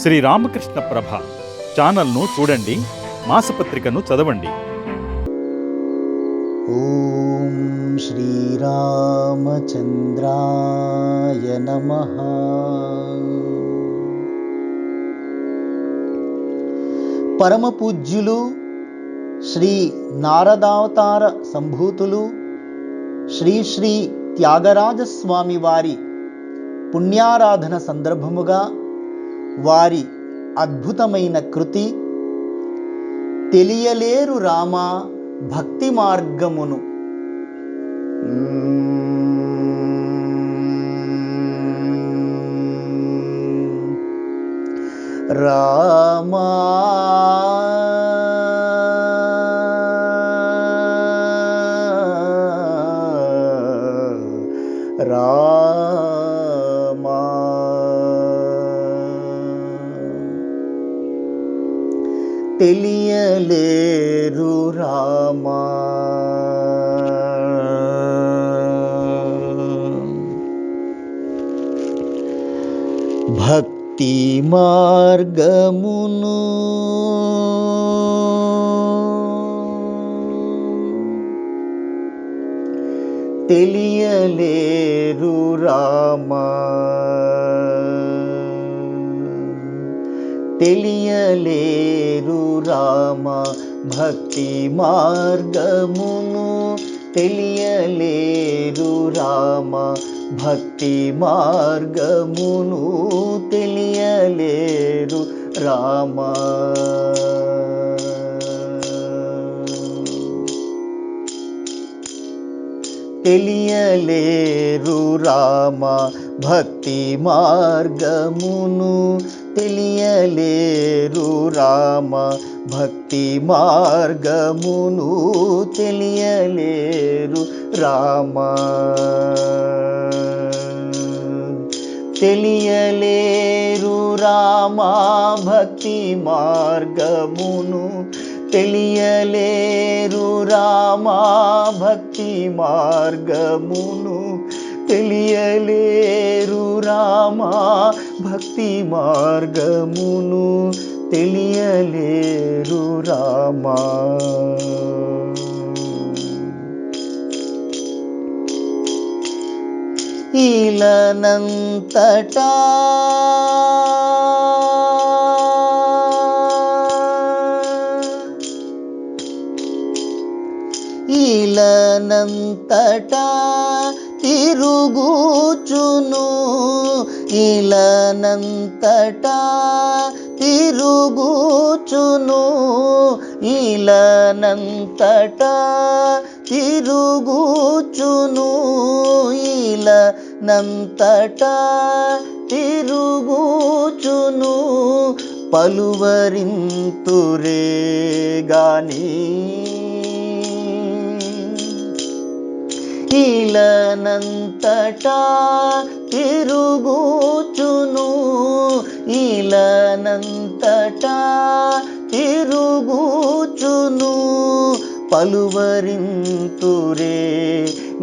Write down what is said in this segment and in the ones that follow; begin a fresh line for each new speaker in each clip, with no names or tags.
శ్రీ రామకృష్ణ ప్రభ ఛానల్ను చూడండి మాసపత్రికను చదవండి.
ఓం శ్రీరామచంద్రాయ నమ. పరమ పూజ్యులు శ్రీ నారదావతార సంభూతులు శ్రీ శ్రీ త్యాగరాజస్వామి వారి పుణ్యారాధన సందర్భముగా వారి అద్భుతమైన కృతి. తెలియలేరు రామ భక్తి మార్గమును. రామా రామా తెలియలేరు రామా. భక్తి మార్గమును తెలియలేరు రా తెలియలేరు రామ భక్తి మార్గమును. తెలియలేరు రామ భక్తి మార్గమును. తెలియలేరు రామ. తెలియలేరు రామ భక్తి మార్గమును. తెలియలేరు రామ భక్తి మార్గమును తెలియలేరు రామ. తెలియలేరు రామ భక్తి మార్గమును తెలియలేరు రామ భక్తి మార్గమును తెలియలేరు రామ భక్తి మార్గమును తెలియలేరు రామా. ఈలనంతటా ఈలనంతటా తిరుగుచును ఇలనంతటా తిరుగుచును. ఇలనంతటా తిరుగుచును. ఇలనంతటా తిరుగుచును. పలువరింతురే గానీ ఇలనంతటా తిరుగుచును. ఇలనంతటా తిరుగుచును. పలువరింతురే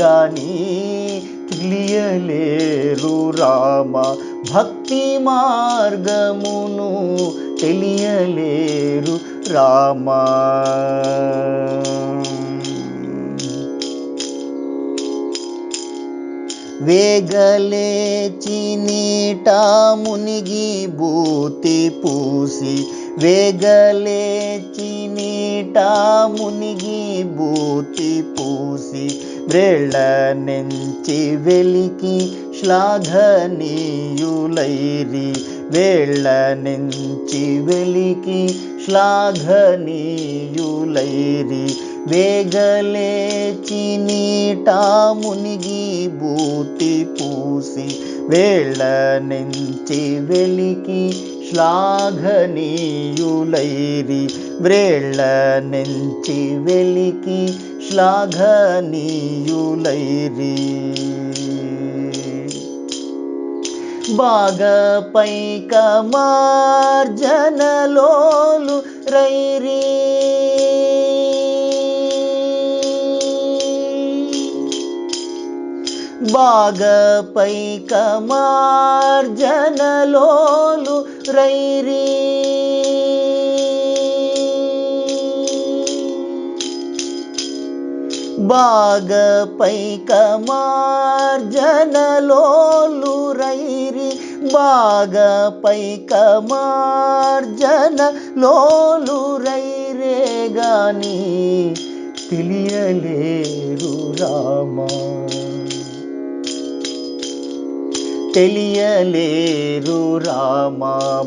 గాని తెలియలేరు రామ భక్తి మార్గమును తెలియలేరు రామా. వేగలేచి నీట మునిగి బూతి పూసి వేగలేచి నీట మునిగి బూతి పూసి వ్రేళ్ళ నుంచి వెలికి శ్లాఘనీయులైరి వేళ్ళ నుంచి వెలికి శ్లాఘనీయులైరి. వేగలేచి నీటా మునిగి బూతి పూసి వేళ్ళ నుంచి వెలికి శ్లాఘనీయులైరి వ్రేళ్ళ నుంచి వెలికి శ్లాఘనీయులైరి. బాగా బాగపై కమార్జనలోలు రైరీ. బాగపై కమార్జనలోలు రైరి. బాగపై కమార్జన లోలు రైరే గాని తెలియలేరు రామా. తెలియలేరు రామ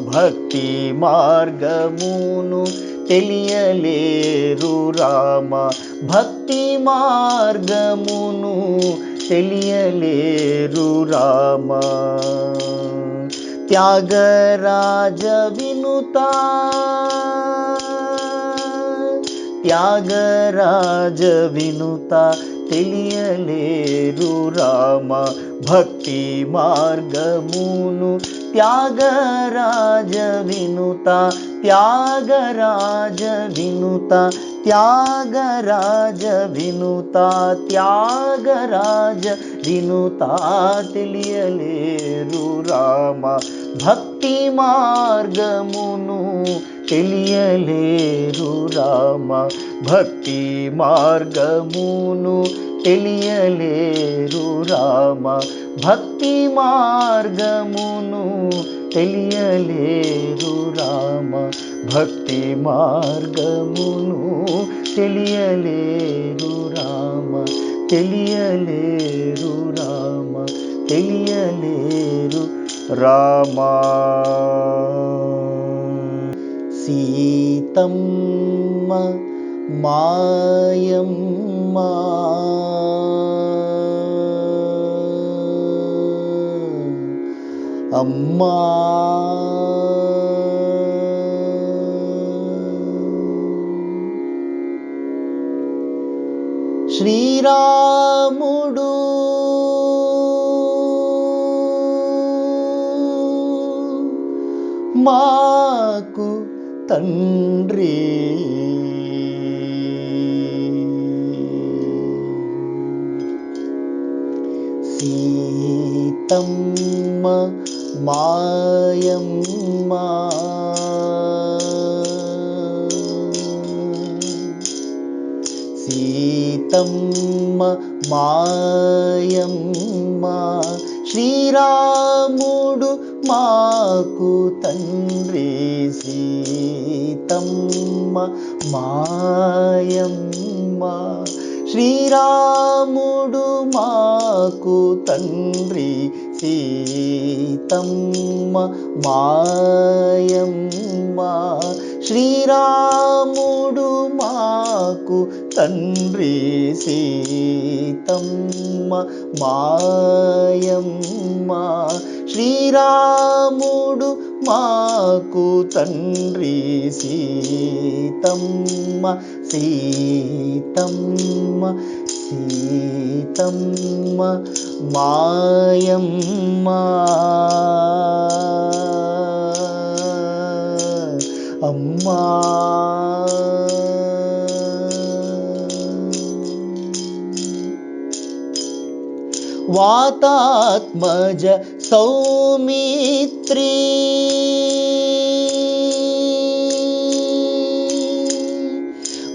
భక్తి మార్గమును తెలియలేరు రామ భక్తి మార్గమును తెలియలేరు రామ త్యాగరాజ వినుత త్యాగరాజ వినుత తెలియలేరు రామ భక్తి మార్గమును త్యాగరాజ వినుత త్యాగరాజ వినుత త్యాగరాజ వినుత త్యాగరాజ వినుత తెలియలేరు రామ భక్తి మార్గమును తెలియలేరు రామ భక్తి మార్గమును తెలియలేరు రామ భక్తి మార్గమును తెలియలేరు రామ భక్తి మార్గమును తెలియలేరు రామ తెలియలేరు రామ తెలియలేరు రామ సీతమ్మ మాయం అమ్మా శ్రీరాముడు మాకు తండ్రి సీతమ్మ మాయమ్మ సీతమ్మ మాయమ్మ శ్రీరాముడు మాకు తండ్రి సీతమ్మ మాయమ్మ శ్రీరాముడు మాకు తండ్రి సీతమ్మ మాయమ్మ. శ్రీరాముడు మాకు తండ్రి సీతమ్మ మాయమ్మ. శ్రీరాముడు మాకు తండ్రి సీతమ్మ. शीतं शीतं मायं मा। अम्मा। वातात्मज सौमित्री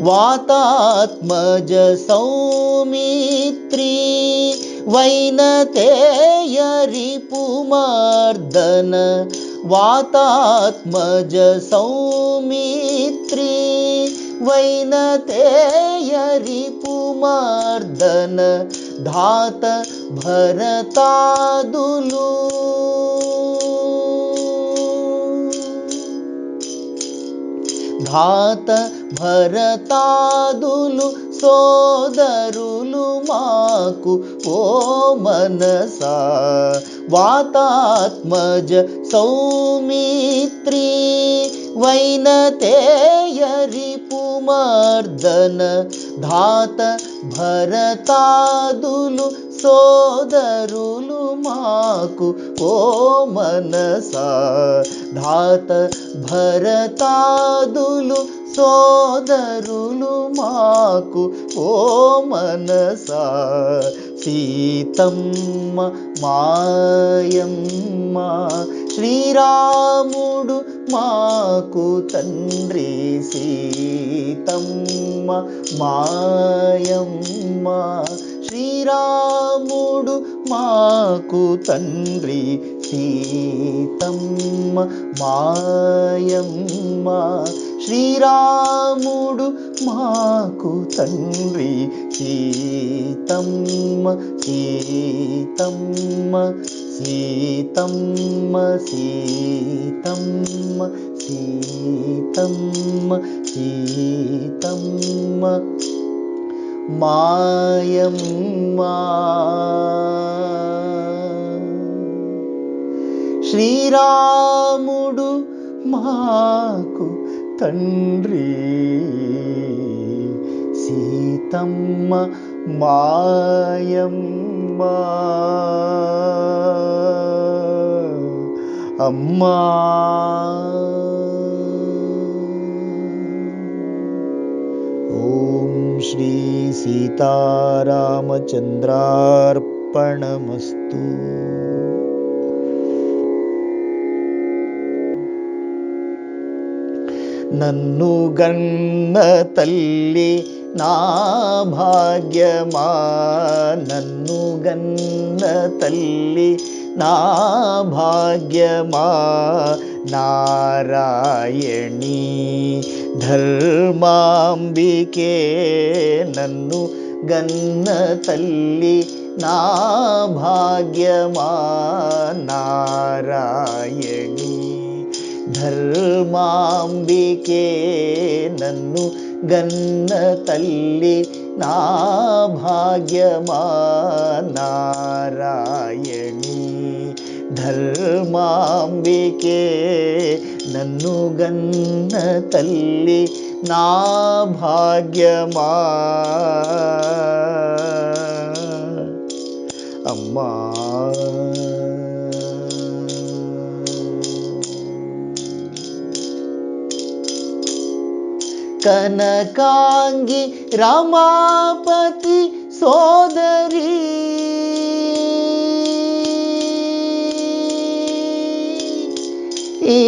त्मज सौमित्री वैनते यरिपुमार्दन वातात्मजसौमित्री वैनते यरिपुमार्दन धात भरतादुलु। धात భరతాదులు ధాత భరతాదులు సోదరులు మాకు ఓ మనసా వాతాత్మజ సౌమిత్రీ వైనతేయరి పుమర్దన ధాత భరతాదులు సోదరులు మాకు ఓ మనసా ధాత భరతాదులు సోదరులు మాకు ఓ మనసా సీతమ్మ మాయమ్మ శ్రీరాముడు మాకు మాకు తండ్రి సీతమ్మ మాయమ్మ శ్రీరాముడు మాకు తండ్రి సీతమ్మ మాయమ్మ శ్రీరాముడు మాకు తండ్రి సీతమ్మ సీతమ్మ సీతమ్మ సీతమ్మ సీతమ్మ సీతమ్మ. మాయమ్మ. శ్రీరాముడు మాకు తండ్రి సీతమ్మ మాయమ్మ అమ్మా ఓం శ్రీ సీతారామచంద్రార్పణమస్తు నన్ను గన్న తల్లి నా భాగ్యమా నన్ను గన్న తల్లి నా భాగ్యమా నారాయణి ధర్మాంబికే నన్ను గన్న తల్లి నా భాగ్యమా నారాయణి ಧರ್ಮಾಂಬಿಕೆ ನನ್ನು ಗನ್ನ ತಲ್ಲಿ ನಾ ಭಾಗ್ಯಮಾನಾರಾಯಣಿ ಧರ್ಮಾಂಬಿಕೆ ನನ್ನು ಗನ್ನ ತಲ್ಲಿ ನಾ ಭಾಗ್ಯಮಾ ಅಮ್ಮ. కనకాంగి రమాపతి సోదరి ఈ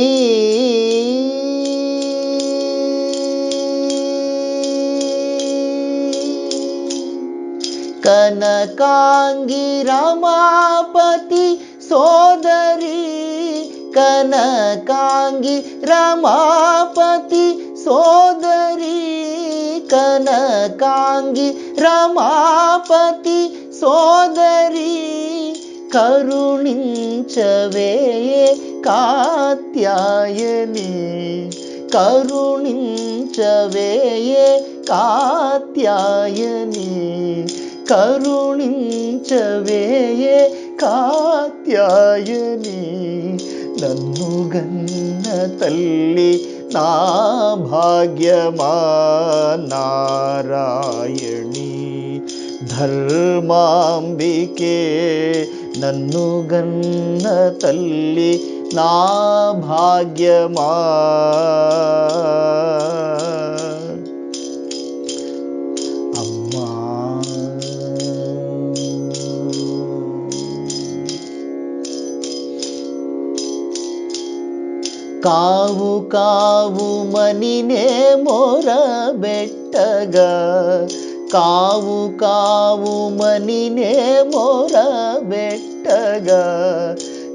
కనకాంగి రమాపతి సోదరి కనకాంగి రమాపతి సోదరి కనకాంగి రమాపతి సోదరి కరుణించవే కాత్యాయని కరుణించవే కాత్యాయని కరుణించవే కాత్యాయని నన్ను గన్న తల్లి నా భాగ్యమా నారాయణి ధర్మాంబికే నన్ను గన్న తల్లి నా భాగ్యమా కావు కావు మనినే మొరబెట్టగా. కావు కావు మనినే మొరబెట్టగా.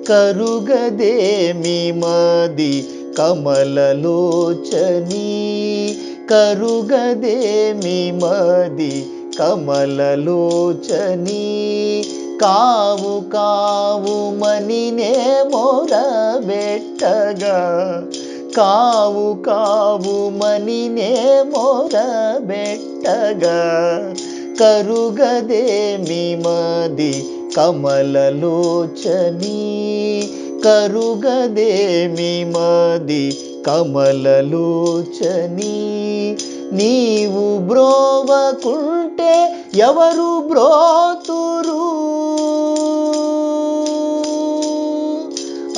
కరుగదేమి మది కమలలోచని కరుగదేమి మది కమలలోచని కావు కావు మనినే మొరబెట్టగా. కావు కావు మనినే మొరబెట్టగా. కరుగదేమి మది కమలలోచని. కరుగదేమి మది కమలలోచని. నీవు బ్రోవకుంటే ఎవరు బ్రో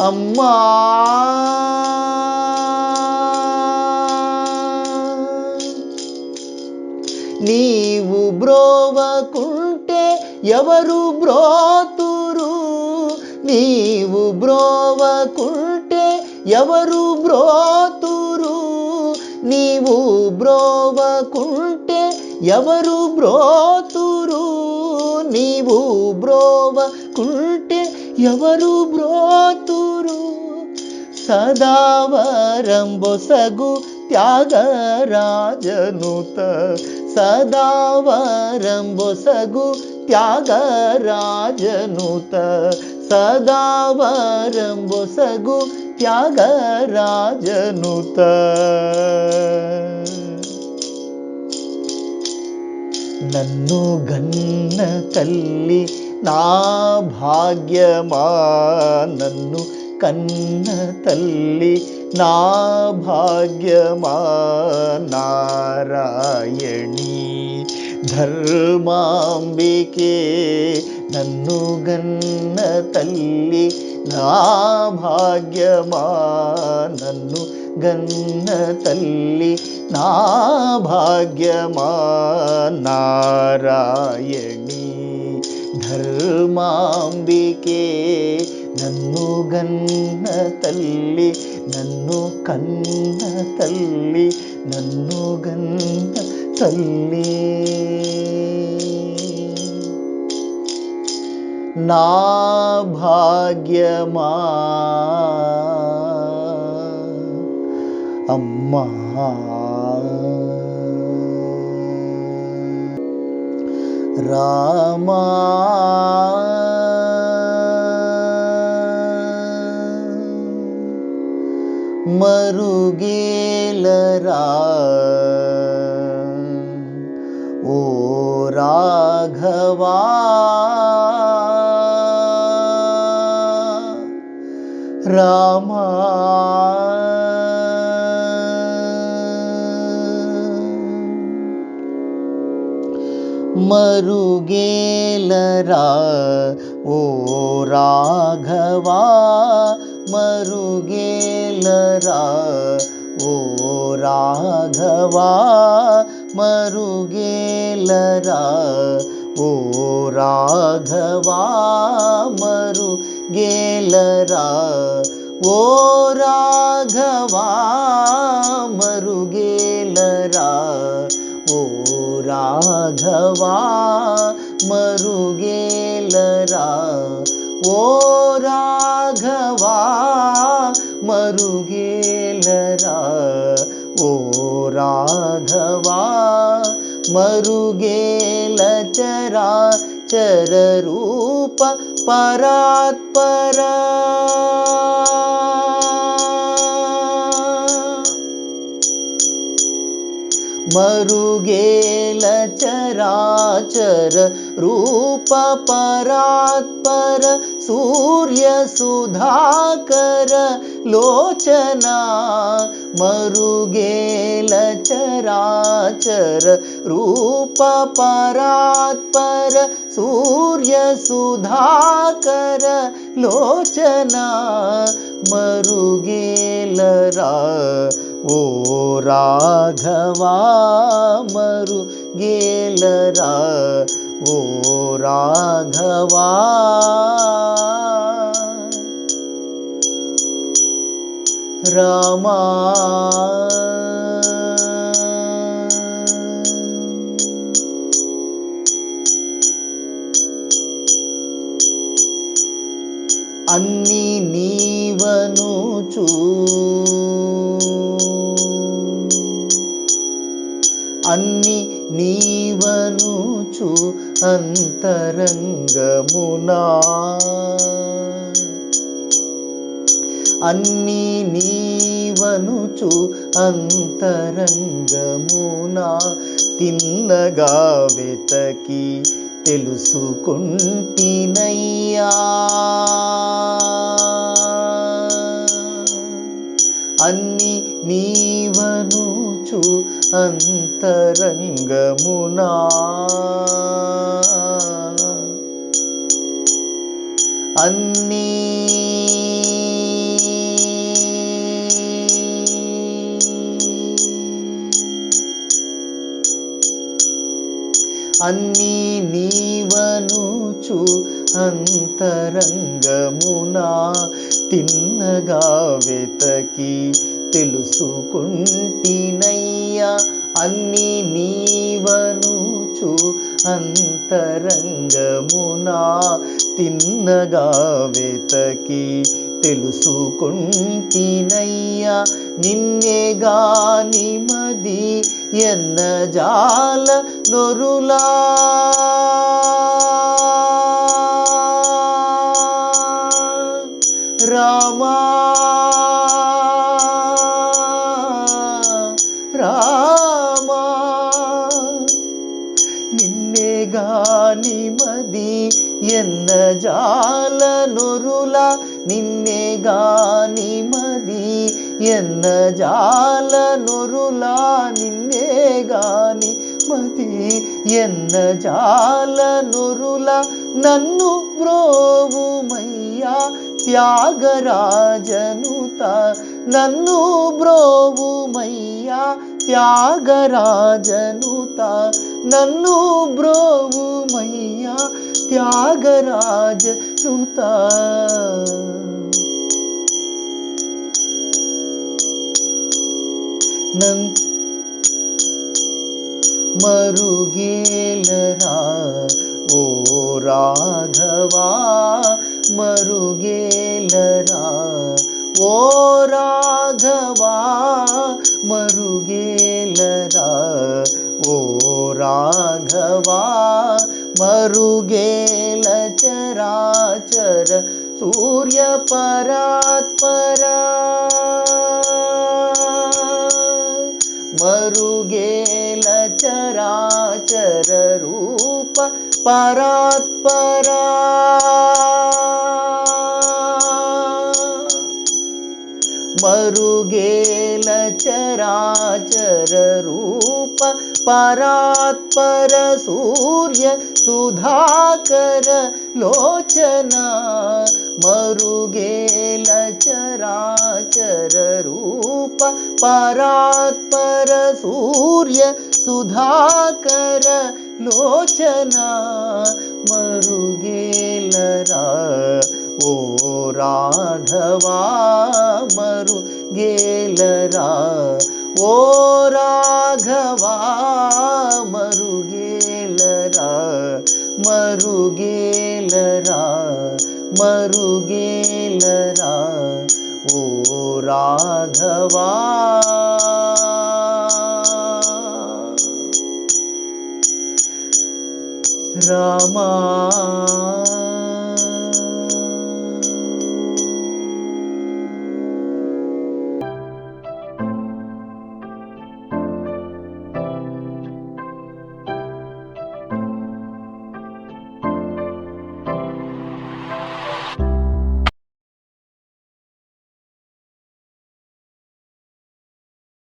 అమ్మా. నీవు బ్రోవకుంటే ఎవరు బ్రోతురు? నీవు బ్రోవకుంటే ఎవరు బ్రోతురు? నీవు బ్రోవకుంటే ఎవరు బ్రోతురు? నీవు బ్రోవకుంటే ఎవరు బ్రోతు ಸದಾವರಂಬೊಸಗು ತ್ಯಾಗರಾಜನುತ ಸದಾವರಂಬೊಸಗು ತ್ಯಾಗರಾಜನುತ ಸದಾವರಂಬೊಸಗು ತ್ಯಾಗರಾಜನುತ ನನ್ನ ಗನ್ನ ಕಲ್ಲಿ ನಾ ಭಾಗ್ಯಮಾ ನನ್ನು కన్న తల్లి నా భాగ్యమా నారాయణి ధర్మాంబికే నన్ను గన్న తల్లి నా భాగ్యమా నన్ను గన్న తల్లి నా భాగ్యమా నారాయణి ధర్మాంబికే నన్ను గన్న తల్లి నన్ను కన్న తల్లి నన్ను గన్న తల్లి. నా భాగ్యమా? అమ్మా. రామా. मरुगेलरा। ओ राघवा। रामा। मरुगेलरा। ओ राघवा। रा ओ राघवा मरुरा ओ राघवा मरुरा ओ राघवा मरुलरा ओ राघवा मरुलरा ओ रा मरुरा ओ राधवा मरुचरा चर परात्पर मरु चरा चर परात् पर सूर्यसुधाकर लोचना मरुगेलचराचर रूपपरात्पर सूर्यसुधाकर लोचना मरुगेलरा ओ राघवा मरुगेलरा ఓ రాఘవా. రామా. అన్నీ నీవను చూ అంతరంగమునా. అన్ని నీవనుచు అంతరంగమునా. తిన్నగా వెతకి తెలుసుకుంటినయ్యా. అన్ని నీవనుచు అంతరంగమునా. అన్నీ అన్నీ నీవనుచు అంతరంగమునా తిన్నగా వెతకి తెలుసుకుంటినయ్యా. అన్ని నీవనుచు అంతరంగమునా తిన్నగా వెతకి తెలుసుకుంటినయ్యా. నిన్నే గాని మది ఎన్న జాల నొరులా. రామా ఎన్న జాల నిన్నే గాని మతి. ఎన్న జాల నన్ను బ్రోవుమయ్యా త్యాగరాజనుత నన్ను బ్రోవుమయ్యా త్యాగరాజనుత నన్ను బ్రోవుమయ్యా త్యాగరాజనుత मरु गेलरा ओ रा धवा मरु ग ओ रा धवा मरु ग राधवा मरुगेल चरा चर मरु चराचररूप परात्परा। मरु चराचररूप परात्पर सूर्य सुधाना मरु चराचररूप परात् सूर्य सुधाकर लोचना मरु ओ राधा मरुघवा ओ राघवा रा मरु रा ओ राघवा Rama.